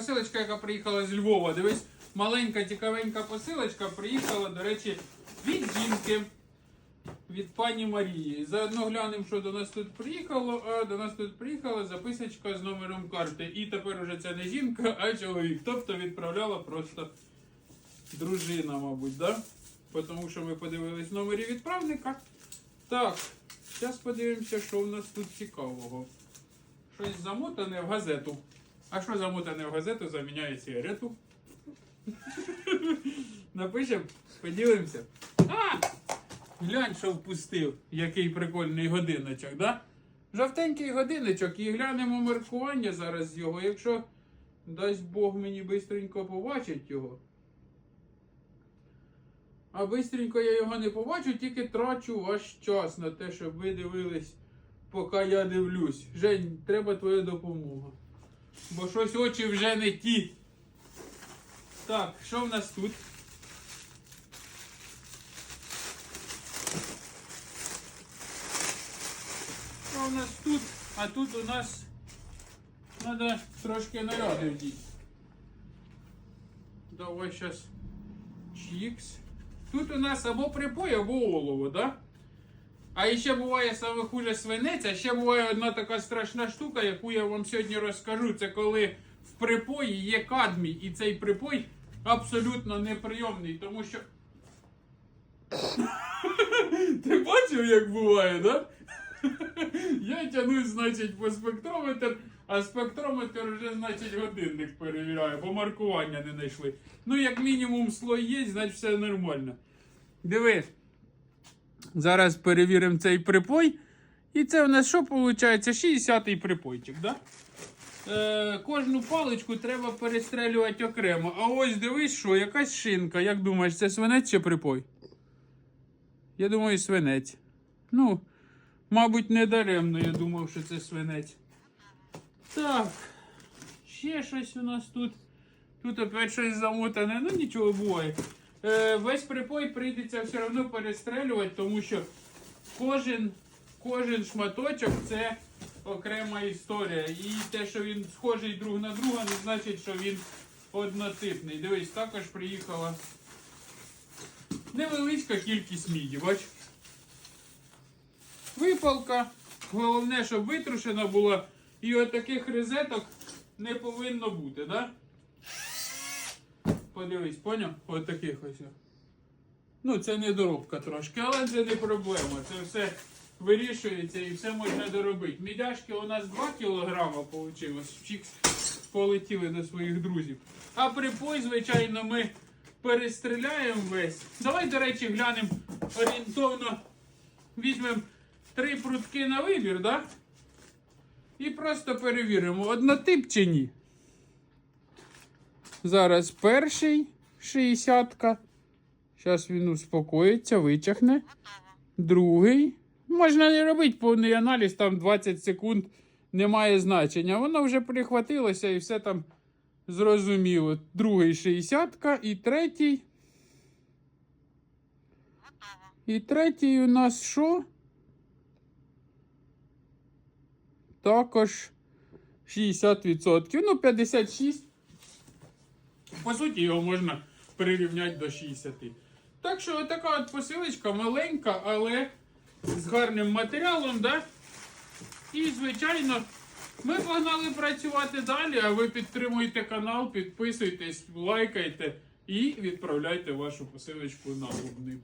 посилочка, яка приїхала з Львова. Дивись, маленька цікавенька посилочка приїхала, до речі, від жінки. Від пані Марії. Заодно глянемо, що до нас тут приїхало. А до нас тут приїхала записочка з номером карти. І тепер уже це не жінка, а чоловік. Тобто відправляла просто дружина, мабуть, да? Тому що ми подивились номері відправника. Так, зараз подивимося, що в нас тут цікавого. Щось замотане в газету. А що замотане в газету, заміняє сигарету. Напишемо, поділимося. А! Глянь, що впустив, який прикольний годиночок, да? Жовтенький годиночок, і глянемо маркування зараз його. Якщо дасть Бог мені бистренько побачить його. А бистренько я його не побачу, тільки трачу ваш час на те, щоб ви дивились, поки я дивлюсь. Жень, треба твоя допомога. Бо щось очі вже не ті. Так, що в нас тут? Що у нас тут? А тут у нас треба трошки наряди вдіти. Давай зараз чікс. Тут у нас або припой, або олово, да? А ще буває саме хуже свинець, а ще буває одна така страшна штука, яку я вам сьогодні розкажу. Це коли в припої є кадмій, і цей припой абсолютно неприйомний, тому що. Ти бачив, як буває, да? Я тянусь, значить, по спектрометр, а спектрометр вже, значить, годинник перевіряє, бо маркування не знайшли. Ну, як мінімум, слой є, значить все нормально. Диви. Зараз перевіримо цей припой. І це у нас що виходить? 60-й припойчик, да? Е, кожну паличку треба перестрелювати окремо. А ось дивись, що, якась шинка. Як думаєш, це свинець чи припой? Я думаю, свинець. Ну, мабуть, не даремно я думав, що це свинець. Так. Ще щось у нас тут. Тут опять щось замотане, ну нічого буває. Е, весь припой прийдеться все одно перестрелювати, тому що кожен, кожен шматочок це окрема історія. І те, що він схожий друг на друга, не значить, що він однотипний. Дивись, також приїхала невеличка кількість міді, бач. Випалка. Головне, щоб витрушена була. І от таких розеток не повинно бути, да? Подивись, поняв? От таких ось. Ну, це недоробка трошки, але це не проблема. Це все вирішується і все можна доробити. Мідяшки у нас 2 кілограма вийшло. Чікс полетіли до своїх друзів. А припой, звичайно, ми перестріляємо весь. Давай, до речі, глянемо орієнтовно. Візьмемо три прутки на вибір, да? І просто перевіримо, однотип чи ні. Зараз перший 60-ка. Зараз він успокоїться, витягне. Другий. Можна не робити повний аналіз, там 20 секунд немає значення. Воно вже прихватилося і все там зрозуміло. Другий 60-ка і третій. І третій у нас що? Також 60%. Ну, 56. По суті, його можна прирівняти до 60. Так що така от посилочка маленька, але з гарним матеріалом, да? І, звичайно, ми погнали працювати далі, а ви підтримуйте канал, підписуйтесь, лайкайте і відправляйте вашу посилочку на Лубни.